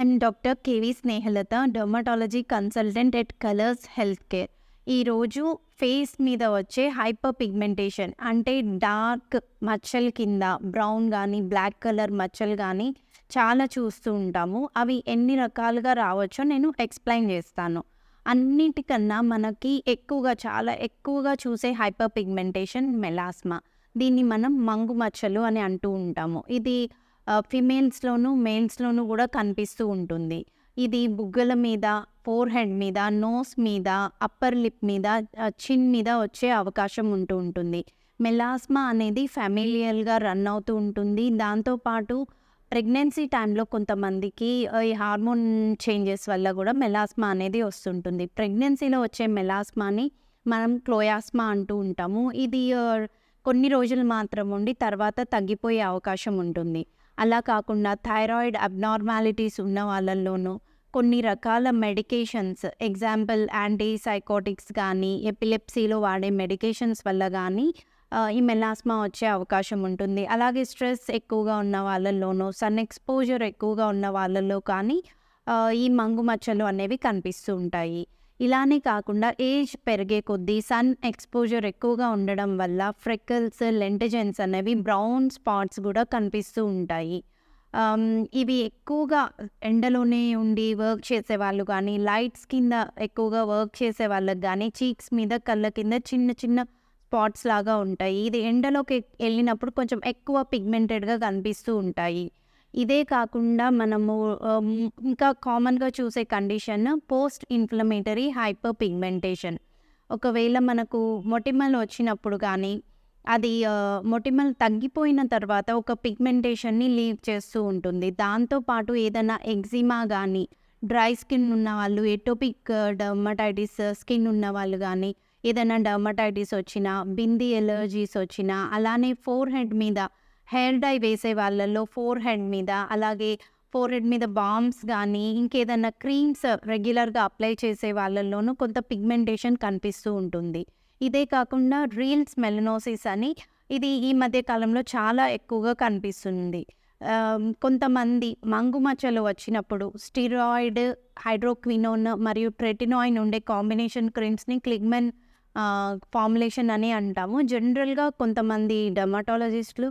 And doctor K V Snehalatha dermatology consultant at Colors health care ఈరోజు face మీద వచ్చే hyper pigmentation అంటే dark మచ్చల కింద బ్రౌన్ కానీ బ్లాక్ కలర్ మచ్చలు కానీ చాలా చూస్తూ ఉంటాము. అవి ఎన్ని రకాలుగా రావచ్చో నేను ఎక్స్ప్లెయిన్ చేస్తాను. అన్నిటికన్నా మనకి ఎక్కువగా చాలా ఎక్కువగా చూసే హైపర్ పిగ్మెంటేషన్ మెలాస్మా దీన్ని మనం మంగు మచ్చలు అని అంటూ ఉంటాము. ఇది ఫిమేల్స్లోను మేల్స్లోను కూడా కనిపిస్తూ ఉంటుంది. ఇది బుగ్గల మీద ఫోర్ హెడ్ మీద నోస్ మీద అప్పర్ లిప్ మీద చిన్ మీద వచ్చే అవకాశం ఉంటూ ఉంటుంది. మెలాస్మా అనేది ఫ్యామిలియల్గా రన్ అవుతూ ఉంటుంది. దాంతోపాటు ప్రెగ్నెన్సీ టైంలో కొంతమందికి ఈ హార్మోన్ చేంజెస్ వల్ల కూడా మెలాస్మా అనేది వస్తుంటుంది. ప్రెగ్నెన్సీలో వచ్చే మెలాస్మాని మనం క్లోయాస్మా అంటూ ఉంటాము. ఇది కొన్ని రోజులు మాత్రం ఉండి తర్వాత తగ్గిపోయే అవకాశం ఉంటుంది. అలా కాకుండా థైరాయిడ్ అబ్నార్మాలిటీస్ ఉన్న వాళ్ళల్లోనూ కొన్ని రకాల మెడికేషన్స్ ఎగ్జాంపుల్ యాంటీ సైకోటిక్స్ కానీ ఎపిలెప్సీలో వాడే మెడికేషన్స్ వల్ల కానీ ఈ మెలాస్మా వచ్చే అవకాశం ఉంటుంది. అలాగే స్ట్రెస్ ఎక్కువగా ఉన్న వాళ్ళల్లోనూ సన్ ఎక్స్పోజర్ ఎక్కువగా ఉన్న వాళ్ళలో కానీ ఈ మంగు మచ్చలు అనేవి కనిపిస్తూ ఉంటాయి. ఇలానే కాకుండా ఏజ్ పెరిగే కొద్దీ సన్ ఎక్స్పోజర్ ఎక్కువగా ఉండడం వల్ల ఫ్రెక్కల్స్ లెంటజెన్స్ అనేవి బ్రౌన్ స్పాట్స్ కూడా కనిపిస్తూ ఉంటాయి. ఇవి ఎక్కువగా ఎండలోనే ఉండి వర్క్ చేసే వాళ్ళు కానీ లైట్స్ కింద ఎక్కువగా వర్క్ చేసే వాళ్ళకి కానీ చీక్స్ మీద కళ్ళ కింద చిన్న చిన్న స్పాట్స్ లాగా ఉంటాయి. ఇది ఎండలోకి వెళ్ళినప్పుడు కొంచెం ఎక్కువ పిగ్మెంటెడ్గా కనిపిస్తూ ఉంటాయి. ఇదే కాకుండా మనము ఇంకా కామన్గా చూసే condition post inflammatory hyper pigmentation ఒకవేళ మనకు మొటిమల్ వచ్చినప్పుడు కానీ అది మొటిమల్ తగ్గిపోయిన తర్వాత ఒక పిగ్మెంటేషన్ని లీవ్ చేస్తూ ఉంటుంది. దాంతోపాటు ఏదైనా ఎగ్జిమా కానీ డ్రై స్కిన్ ఉన్న వాళ్ళు ఎటోపిక్ డర్మటైటిస్ స్కిన్ ఉన్న వాళ్ళు కానీ ఏదైనా డర్మటైటిస్ వచ్చినా బింది ఎలర్జీస్ వచ్చినా అలానే ఫోర్ హెడ్ మీద హెయిర్ డై వేసే వాళ్ళల్లో ఫోర్ హెడ్ మీద అలాగే ఫోర్ హెడ్ మీద బామ్స్ కానీ ఇంకేదైనా క్రీమ్స్ రెగ్యులర్గా అప్లై చేసే వాళ్ళల్లోనూ కొంత పిగ్మెంటేషన్ కనిపిస్తూ ఉంటుంది. ఇదే కాకుండా రీల్స్ మెలనోసిస్ అని ఇది ఈ మధ్య కాలంలో చాలా ఎక్కువగా కనిపిస్తుంది. కొంతమంది మంగు మచ్చలు వచ్చినప్పుడు స్టిరాయిడ్ హైడ్రోక్వినోన్ మరియు ట్రెటినాయిన్ ఉండే కాంబినేషన్ క్రీమ్స్ని క్లిగ్మెన్ ఫార్ములేషన్ అని అంటాము. జనరల్గా కొంతమంది డర్మటాలజిస్టులు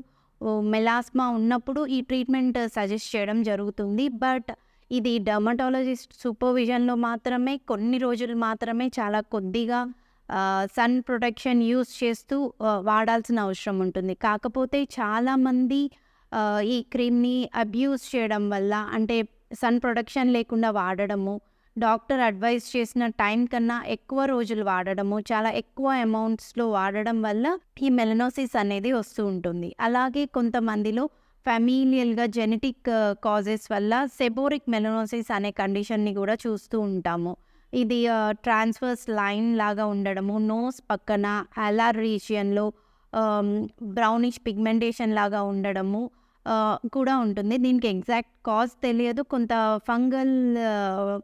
మెలాస్మా ఉన్నప్పుడు ఈ ట్రీట్మెంట్ సజెస్ట్ చేయడం జరుగుతుంది. బట్ ఇది డర్మటాలజిస్ట్ సూపర్విజన్లో మాత్రమే కొన్ని రోజులు మాత్రమే చాలా కొద్దిగా సన్ ప్రొటెక్షన్ యూస్ చేస్తూ వాడాల్సిన అవసరం ఉంటుంది. కాకపోతే చాలామంది ఈ క్రీమ్ని అబ్యూస్ చేయడం వల్ల అంటే సన్ ప్రొటెక్షన్ లేకుండా వాడడము డాక్టర్ అడ్వైస్ చేసిన టైం కన్నా ఎక్కువ రోజులు వాడడము చాలా ఎక్కువ అమౌంట్స్లో వాడడం వల్ల ఈ మెలనోసిస్ అనేది వస్తూ ఉంటుంది. అలాగే కొంతమందిలో ఫెమీలియల్గా జెనెటిక్ కాజెస్ వల్ల సెబోరిక్ మెలనోసిస్ అనే కండిషన్ని కూడా చూస్తూ ఉంటాము. ఇది ట్రాన్స్ఫర్స్ లైన్ లాగా ఉండడము నోస్ పక్కన అలార్ రీజియన్లో బ్రౌనిష్ పిగ్మెంటేషన్ లాగా ఉండడము కూడా ఉంటుంది. దీనికి ఎగ్జాక్ట్ కాజ్ తెలియదు. కొంత ఫంగల్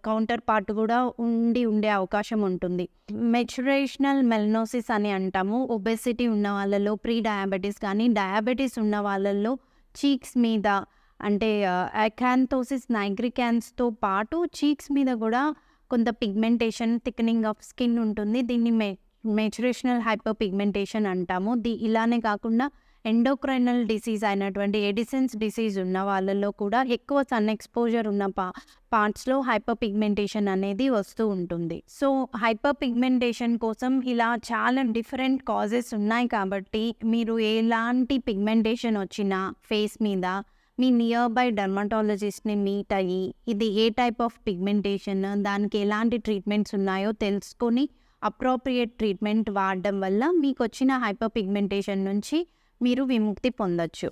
కౌంటర్ పార్ట్ కూడా ఉండి ఉండే అవకాశం ఉంటుంది. మెచ్యురేషనల్ మెలనోసిస్ అని అంటాము. ఒబెసిటీ ఉన్న వాళ్ళలో ప్రీ డయాబెటీస్ కానీ డయాబెటీస్ ఉన్న వాళ్ళల్లో చీక్స్ మీద అంటే అకాన్థోసిస్ నైగ్రికాన్స్తో పాటు చీక్స్ మీద కూడా కొంత పిగ్మెంటేషన్ థిక్నింగ్ ఆఫ్ స్కిన్ ఉంటుంది. దీన్ని మె మెచ్యురేషనల్ హైపర్ పిగ్మెంటేషన్ అంటాము. ది ఇలానే కాకుండా ఎండోక్రైనల్ డిసీజ్ అయినటువంటి ఎడిసన్స్ డిసీజ్ ఉన్న వాళ్ళల్లో కూడా ఎక్కువ సన్ ఎక్స్పోజర్ ఉన్న పా పార్ట్స్లో హైపర్ పిగ్మెంటేషన్ అనేది వస్తూ ఉంటుంది. సో హైపర్ పిగ్మెంటేషన్ కోసం ఇలా చాలా డిఫరెంట్ కాజెస్ ఉన్నాయి కాబట్టి మీరు ఎలాంటి పిగ్మెంటేషన్ వచ్చినా ఫేస్ మీద మీ నియర్ బై డర్మటాలజిస్ట్ని మీట్ అయ్యి ఇది ఏ టైప్ ఆఫ్ పిగ్మెంటేషన్ దానికి ఎలాంటి ట్రీట్మెంట్స్ ఉన్నాయో తెలుసుకొని అప్రోప్రియేట్ ట్రీట్మెంట్ వాడడం వల్ల మీకు వచ్చిన హైపర్ పిగ్మెంటేషన్ నుంచి మీరు విముక్తి పొందొచ్చు.